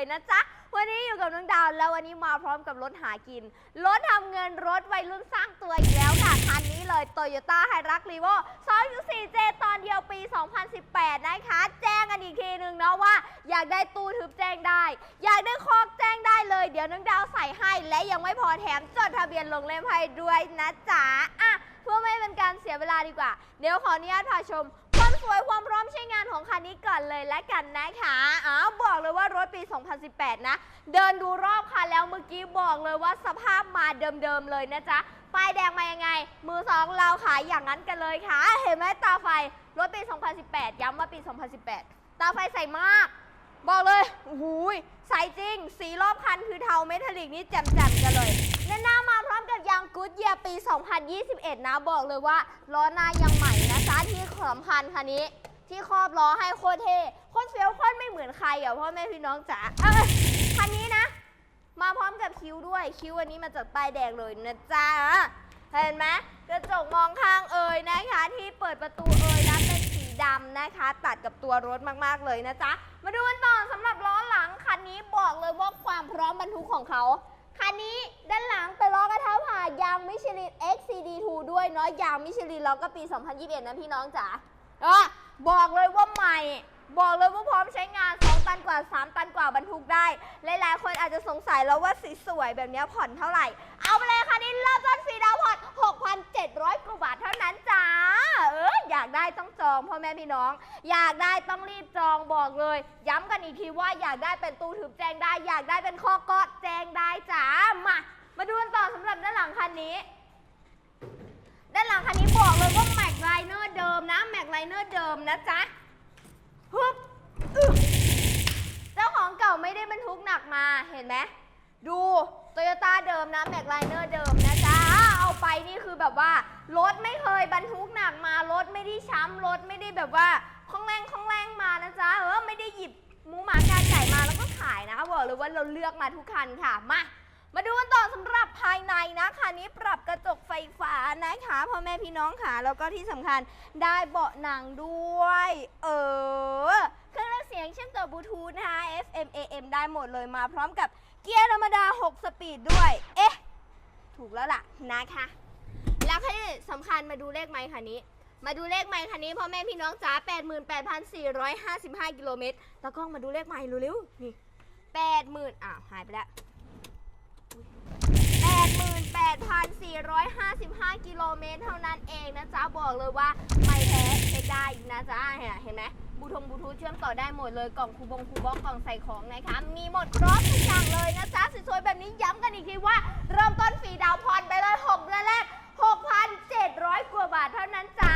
เลยนะจ๊ะ วันนี้อยู่กับน้องดาวแล้ววันนี้มาพร้อมกับรถหากิน รถทำเงินรถวัยรุ่นสร้างตัวอีกแล้วค่ะ คันนี้เลย Toyota h i r u x r e v o 2.4J ตอนเดียวปี 2018 นะคะ แจ้งกันอีกทีนึงเนาะว่า อยากได้ตู้ทึบแจ้งได้ อยากได้คอกแจ้งได้เลย เดี๋ยวน้องดาวใส่ให้ และยังไม่พอแถมจดทะเบียนลงเล่มให้ด้วยนะจ๊ะอะเพื่อไม่เป็นการเสียเวลาดีกว่า เดี๋ยวขออนุญาตพาชมความ สวยความพร้อมใช้งานของคันนี้ก่อนเลยและกันนะคะอ้าวบอกเลยว่ารถปี 2018 นะ เดินดูรอบคันแล้วเมื่อกี้บอกเลยว่าสภาพมาเดิมๆเลยนะจ๊ะป้ายแดงมายังไง มือสองเราขายอย่างนั้นกันเลยค่ะ เห็นไหมตาไฟรถปี 2018 ย้ำว่าปี 2018 ตาไฟใสมาก บอกเลยโอ้โหยใสจริง สีรอบคันคือเทาเมทัลลิกนี่แจ่มๆกันเลยด้านหน้ามาางกูดเยียปี 2021 นะบอกเลยว่าล้อหน้ายังใหม่นะจ๊ะที่สำคัญคันนี้ ที่ครอบล้อให้โคตรเท่โคตรเฟี้ยวโคตรไม่เหมือนใครอะพ่อแม่พี่น้องจ๋าคันนี้นะ มาพร้อมกับคิ้วด้วยคิ้วอันนี้มาจากป้ายแดงเลยนะจ๊ะเห็นไหมกระจกมองข้างเอ่ยนะคะ ที่เปิดประตูเอ่ยนะเป็นสีดำนะคะ ตัดกับตัวรถมากๆเลยนะจ๊ะมาดูกันต่อสำหรับล้อหลังคันนี้บอกเลยว่าความพร้อมบรรทุกของเขา คันนี้ด้านหลังเป็นล้อกระเท้าผ่ายางมิชลิน XCD2 ด้วยเนาะยางมิชลินล้อก็ปี 2021 นะพี่น้องจ๋าเออบอกเลยว่าใหม่ บอกเลยว่าพร้อมใช้งาน 2 ตันกว่า 3 ตันกว่าบรรทุกได้ หลายๆ คนอาจจะสงสัยแล้วว่าสีสวยแบบเนี้ยผ่อนเท่าไหร่ เอาไปเลยคันนี้เริ่มต้นฟรีดาวผ่อน 6,700 กว่าบาทเท่านั้นจ้า เอออยากได้ต้ องพ่อแม่พี่น้อง อยากได้ต้องรีบจองบอกเลย ย้ำกันอีกทีว่าอยากได้เป็นตู้ถือแจงได้ อยากได้เป็นข้อกอดแจงได้จ้ามามาดูกันต่อสำหรับด้านหลังคันนี้ ด้านหลังคันนี้บอกเลยว่าแม็กไลเนอร์เดิมนะแม็กไลเนอร์เดิมนะจ๊ะฮึบอึ๊บเจ้าของเก่าไม่ได้บรรทุกหนักมาเห็นไหมดูโตโยต้าเดิมนะแม็กไลเนอร์เดิมนะจ๊ะเอา ไปนี่คือแบบว่ารถไม่เคยบรรทุกหนักมารถไม่ได้ช้ำรถไม่ได้แบบว่าคล่องแรงคล่องแรงมานะจ๊ะเออไม่ได้หยิบหมูหมากาไก่มาแล้วก็ขายนะคะบอกเลยว่าเราเลือกมาทุกคันค่ะมามาดูกันต่อสำหรับภายในนะคันนี้ปรับกระจกไฟฟ้านะคะพ่อแม่พี่น้องค่ะแล้วก็ที่สำคัญได้เบาะหนังด้วย เออเครื่องเล่นเสียงเชื่อมต่อบลูทูธนะคะ FM AM ได้หมดเลยมาพร้อมกับเกียร์ธรรมดา 6 สปีดด้วย เอ๊ะ ถูกแล้วล่ะนะคะ แล้วที่สำคัญมาดูเลขไมค์คันนี้ มาดูเลขไมค์คันนี้พ่อแม่พี่น้องจ๋า88,455 กิโลเมตรแล้วก็มาดูเลขไมค์เร็วๆนี่80,000อ้าวหายไปแล้ว88,455 กิโลเมตรเท่านั้นเองนะจ๊ะบอกเลยว่าไม่แท้เช็คได้นะจ๊ะเห็นไหม บูทงบูทูธเชื่อมต่อได้หมดเลยกล่องคูบงคูบ็อกกล่องใส่ของนะคะมีหมดครบทุกอย่างเลยนะจ๊ะสวยๆแบบนี้ย้ำกันอีกทีว่า เริ่มต้นฟรีดาวน์ผ่อนไปเลย6เดือนแรก 6,700 กว่าบาทเท่านั้นจ้า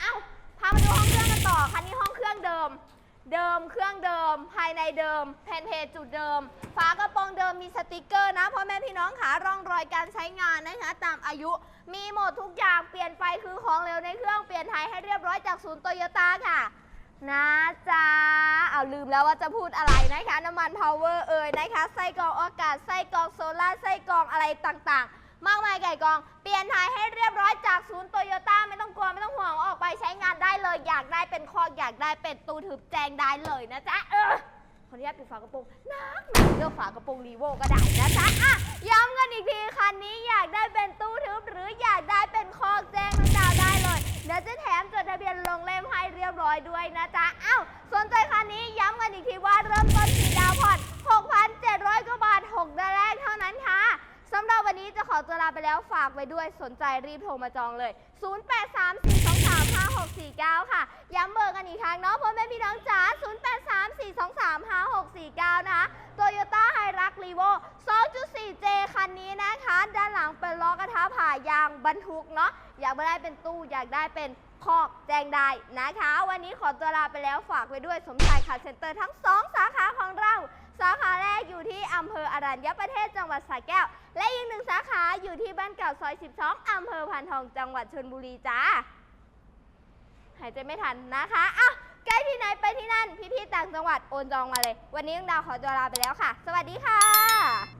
เอ้าพามาดูห้องเครื่องกันต่อคันนี้ห้องเครื่องเดิม เดิมเครื่องเดิม ภายในเดิมแผ่นเพจจุดเดิมฝากระโปรงเดิมมีสติกเกอร์นะพ่อแม่พี่น้องขาร่องรอยการใช้งานนะคะตามอายุมีหมดทุกอย่างเปลี่ยนไฟคือของเร็วในเครื่องเปลี่ยนไทยให้เรียบร้อยจากศูนย์โตโยต้าค่ะ นะจ๊ะเอาลืมแล้วว่าจะพูดอะไรนะคะ น้ำมันพาวเวอร์เอ่ยนะคะ ไส้กรองอากาศ ไส้กรองโซล่าไส้กรองอะไรต่างๆ มากมายไก่กอง เปลี่ยนถ่ายให้เรียบร้อยจากศูนย์โตโยต้าไม่ต้องกลัว ไม่ต้องห่วงออกไปใช้งานได้เลย อยากได้เป็นคอกอยากได้เป็นตู้ทึบแจงได้เลยนะจ๊ะเออขออนุญาตปิดฝากระโปรงนักหนักเลือกฝากระโปรงรีโวก็ได้นะจ๊ะอะย้ำกันอีกทีาไปแล้วฝากไว้ด้วยสนใจรีบโทรมาจองเลย 0834235649 ค่ะ ย้ำเบอร์กันอีกครั้งเนาะพ่อแม่พี่น้องจ๋า 0834235649 นะคะ Toyota h i r u x r e v o 2.4J คันนี้นะคะ ด้านหลังเป็นล้อกระทะผ่ายางบรรทุกเนาะ อยากได้เป็นตู้ อยากได้เป็นคอกแจ้งได้นะคะ วันนี้ขอตัวลาไปแล้วฝากไว้ด้วยสมชายคาเซ็นเตอร์ทั้ง 2 สาขาของเรา รัญญประเทศจังหวัดสระแก้ว และอีกหนึ่งสาขาอยู่ที่บ้านเก่าซอย 12อำเภอพานทองจังหวัดชนบุรีจ้าหายใจไม่ทันนะคะอ้าวใกล้ที่ไหนไปที่นั่น พี่ๆต่างจังหวัดโอนจองมาเลย วันนี้ยังดาวขอตัวลาไปแล้วค่ะ สวัสดีค่ะ